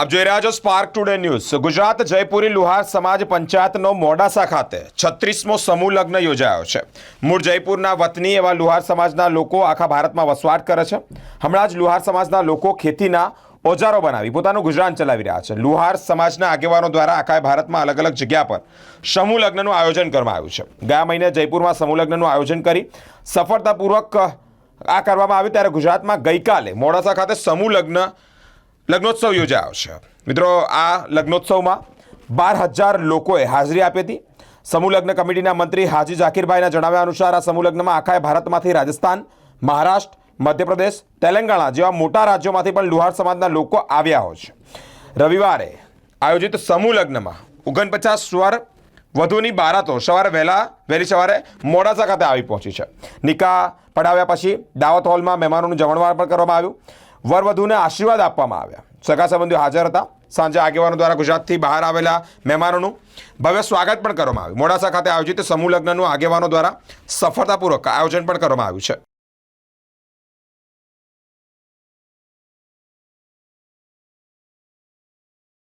આપ જોઈ રહ્યા છો spark today news Gujarat Jaipuri Luhar સમાજ પંચાયતનો મોડાસા ખાતે છત્રીસમો સમૂહ લગ્ન યોજાયો છે. મૂળ જયપુરના વતની એવા લુહાર સમાજના લોકો આખા ભારતમાં વસવાટ કરે છે. હમણાં જ લુહાર સમાજના લોકો ખેતીના ઓજારો બનાવી પોતાનું ગુજરાન ચલાવી રહ્યા છે. લુહાર સમાજના આગેવાનો દ્વારા આખા ભારતમાં અલગ અલગ જગ્યા પર સમૂહ લગ્નનું આયોજન કરવામાં આવ્યું છે. ગયા મહિને જયપુરમાં સમૂહ લગ્નનું આયોજન કરી સફળતાપૂર્વક આ કરવામાં આવ્યું, ત્યારે ગુજરાતમાં ગઈકાલે મોડાસા ખાતે સમૂહ લગ્ન લગ્નોત્સવ યોજાયો છે. મિત્રો, આ લગ્નોત્સવમાં બાર હજાર લોકોએ હાજરી આપી હતી. સમૂહ લગ્ન કમિટીના મંત્રી હાજી ઝાકીરભાઈના જણાવ્યા અનુસાર આ સમૂહ લગ્નમાં આખા ભારતમાંથી રાજસ્થાન, મહારાષ્ટ્ર, મધ્યપ્રદેશ, તેલંગાણા જેવા મોટા રાજ્યોમાંથી પણ લુહાર સમાજના લોકો આવ્યા હોય છે. રવિવારે આયોજિત સમૂહ લગ્નમાં ઓગણપચાસ સ્વર વધુની બારાતો સવારે વહેલા, વહેલી સવારે મોડાસા ખાતે આવી પહોંચી છે. નિકાહ પડાવ્યા પછી દાવત હોલમાં મહેમાનોનું જમણવાર પણ કરવામાં આવ્યું. વરવધુને આશીર્વાદ આપવામાં આવ્યા. સગા સંબંધીઓ હાજર હતા. સાંજે આગેવાનો દ્વારા ગુજરાતથી બહાર આવેલા મહેમાનોનું ભવ્ય સ્વાગત પણ કરવામાં આવ્યું. મોડાસા ખાતે આયોજિત સમૂહ લગ્નનું આગેવાનો દ્વારા સફળતાપૂર્વક આયોજન પણ કરવામાં આવ્યું છે.